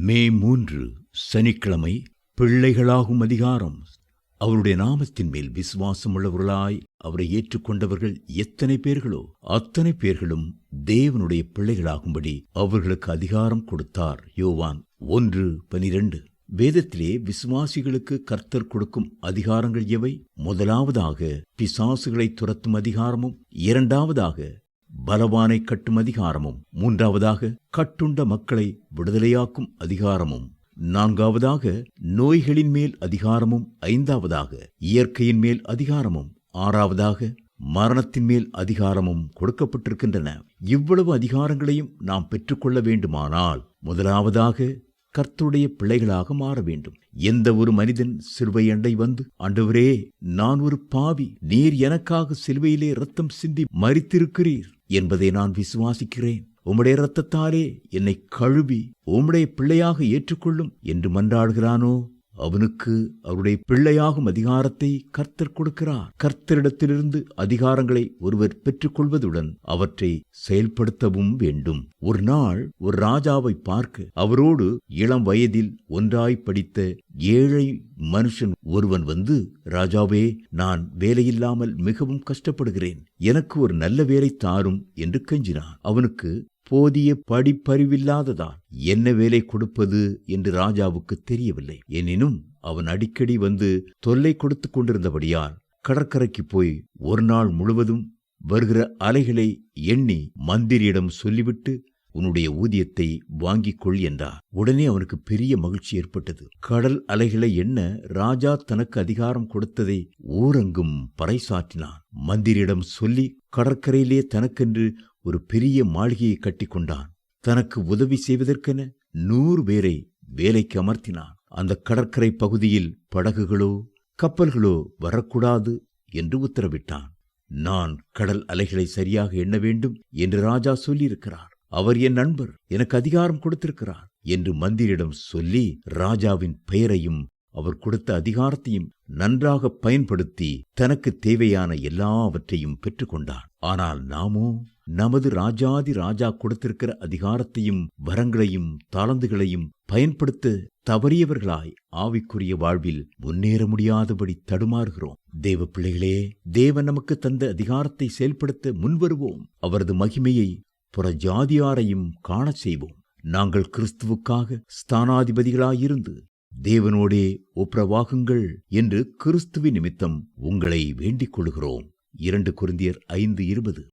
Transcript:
மே மூன்று சனிக்கிழமை பிள்ளைகளாகும் அதிகாரம். அவருடைய நாமத்தின் மேல் விசுவாசம் உள்ளவர்களாய் அவரை ஏற்றுக்கொண்டவர்கள் எத்தனை பேர்களோ அத்தனை பேர்களும் தேவனுடைய பிள்ளைகளாகும்படி அவர்களுக்கு அதிகாரம் கொடுத்தார். யோவான் ஒன்று பனிரெண்டு. வேதத்திலே விசுவாசிகளுக்கு கர்த்தர் கொடுக்கும் அதிகாரங்கள் எவை? முதலாவதாக பிசாசுகளை துரத்தும் அதிகாரமும் இரண்டாவதாக பலவானை கட்டும் அதிகாரமும். மூன்றாவதாக கட்டுண்ட மக்களை விடுதலையாக்கும் அதிகாரமும். நான்காவதாக நோய்களின் மேல் அதிகாரமும். ஐந்தாவதாக இயற்கையின் மேல் அதிகாரமும். ஆறாவதாக மரணத்தின் மேல் அதிகாரமும் கொடுக்கப்பட்டிருக்கின்றன. இவ்வளவு அதிகாரங்களையும் நாம் பெற்றுக்கொள்ள வேண்டுமானால் முதலாவதாக கர்த்தருடைய பிள்ளைகளாக மாற வேண்டும். எந்த ஒரு மனிதன் சிறுவை அண்டை வந்து ஆண்டவரே நான் ஒரு பாவி நீர் எனக்காக சிலுவையிலே ரத்தம் சிந்தி மறித்திருக்கிறீர் என்பதை நான் விசுவாசிக்கிறேன். உம்முடைய இரத்தத்தாலே என்னை கழுவி உம்முடைய பிள்ளையாக ஏற்றுக்கொள்ளும் என்று மன்றாடுகிறானோ? அவனுக்கு அவருடைய பிள்ளையாகும் அதிகாரத்தை கர்த்தர் கொடுக்கிறார். கர்த்தரிடத்திலிருந்து அதிகாரங்களை ஒருவர் பெற்றுக்கொள்வதுடன் அவற்றை செயல்படுத்தவும் வேண்டும். ஒரு நாள் ஒரு ராஜாவை பார்க்க அவரோடு இளம் வயதில் ஒன்றாய் படித்த ஏழை மனுஷன் ஒருவன் வந்து ராஜாவே நான் வேலையில்லாமல் மிகவும் கஷ்டப்படுகிறேன். எனக்கு ஒரு நல்ல வேலை தாரும் என்று கெஞ்சினான். அவனுக்கு போதிய படிப்பறிவில்லாததான். என்ன வேலை கொடுப்பது என்று ராஜாவுக்கு தெரியவில்லை. எனினும் அவன் அடிக்கடி வந்து தொல்லை கொடுத்து கொண்டிருந்தபடியால் கடற்கரைக்கு போய் ஒரு நாள் முழுவதும் வருகிற அலைகளை எண்ணி மந்திரியிடம் சொல்லிவிட்டு உன்னுடைய ஊதியத்தை வாங்கிக் கொள் என்றார். உடனே அவனுக்கு பெரிய மகிழ்ச்சி ஏற்பட்டது. கடல் அலைகளை எண்ண ராஜா தனக்கு அதிகாரம் கொடுத்ததை ஊரெங்கும் பறைசாற்றினான். மந்திரியிடம் சொல்லி கடற்கரையிலே தனக்கென்று ஒரு பெரிய மாளிகையை கட்டிக்கொண்டான் தனக்கு உதவி செய்வதற்கென நூறு பேரை வேலைக்கு அமர்த்தினான். அந்த கடற்கரை பகுதியில் படகுகளோ கப்பல்களோ வரக்கூடாது என்று உத்தரவிட்டான். நான் கடல் அலைகளை சரியாக எண்ண வேண்டும் என்று ராஜா சொல்லியிருக்கிறார். அவர் என் நண்பர் எனக்கு அதிகாரம் கொடுத்திருக்கிறார் என்று மந்திரிடம் சொல்லி ராஜாவின் பெயரையும் அவர் கொடுத்த அதிகாரத்தையும் நன்றாக பயன்படுத்தி தனக்கு தேவையான எல்லாவற்றையும் பெற்றுக்கொண்டான் ஆனால் நாமோ நமது ராஜாதி ராஜா கொடுத்திருக்கிற அதிகாரத்தையும் வரங்களையும் தாளந்துகளையும் பயன்படுத்த தவறியவர்களாய் ஆவிக்குரிய வாழ்வில் முன்னேற முடியாதபடி தடுமாறுகிறோம். தேவ பிள்ளைகளே தேவன் நமக்கு தந்த அதிகாரத்தை செயல்படுத்த முன்வருவோம். அவரது மகிமையை புற ஜாதியாரையும் காணச் செய்வோம். நாங்கள் கிறிஸ்துவுக்காக ஸ்தானாதிபதிகளாயிருந்து தேவனோடே ஒப்புரவாகுங்கள் என்று கிறிஸ்துவின் நிமித்தம் உங்களை வேண்டிக் கொள்கிறோம். இரண்டு குருந்தியர் ஐந்து இருபது.